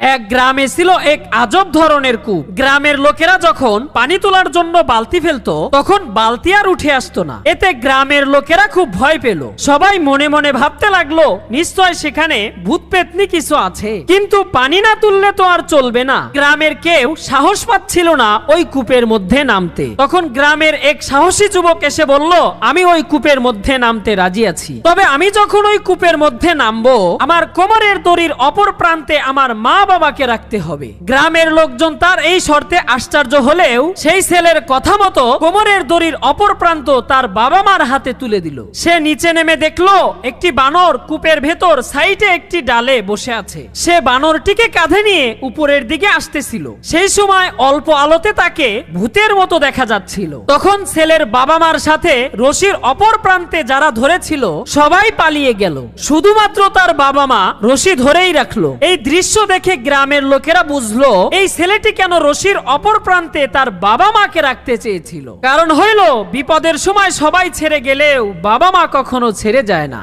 এক গ্রামে ছিল এক আজব ধরনের কূপ। গ্রামের লোকেরা যখন পানি তোলার জন্য বালতি ফেলতো, তখন বালতি আর উঠে আসতো না। এতে গ্রামের লোকেরা খুব ভয় পেল। সবাই মনে মনে ভাবতে লাগল, নিশ্চয় সেখানে ভূত পেতনি কিছু আছে। কিন্তু পানি না তুললে তো আর চলবে না। গ্রামের কেউ সাহস পাচ্ছিল না ওই কূপের মধ্যে নামতে। তখন গ্রামের এক সাহসী যুবক এসে বলল, আমি ওই কূপের মধ্যে নামতে রাজি আছি। তবে আমি যখন ওই কূপের মধ্যে নামবো, আমার কোমরের দড়ির অপর প্রান্তে আমার মা বাবাকে রাখতে হবে। গ্রামের লোকজন তার এই শর্তে আশ্চর্য হলেও সেই ছেলের কথা মতো কোমরের দড়ির অপর প্রান্ত তার বাবা মার হাতে তুলে দিল। সে নিচে নেমে দেখল, একটি বানর কূপের ভেতর সাইডে একটি ডালে বসে আছে। সে বানরটিকে কাঁধে নিয়ে উপরের দিকে আসতেছিল। সেই সময় অল্প আলোতে তাকে ভূতের মতো দেখা যাচ্ছিল। তখন ছেলের বাবা মার সাথে রশির অপর প্রান্তে যারা ধরেছিল, সবাই পালিয়ে গেল। শুধুমাত্র তার বাবা মা রশি ধরেই রাখল। এই দৃশ্য দেখে গ্রামের লোকেরা বুঝলো, এই ছেলেটি কেন রশির অপর প্রান্তে তার বাবা মাকে রাখতে চেয়েছিল? কারণ হইল, বিপদের সময় সবাই ছেড়ে গেলেও বাবা মা কখনো ছেড়ে যায় না।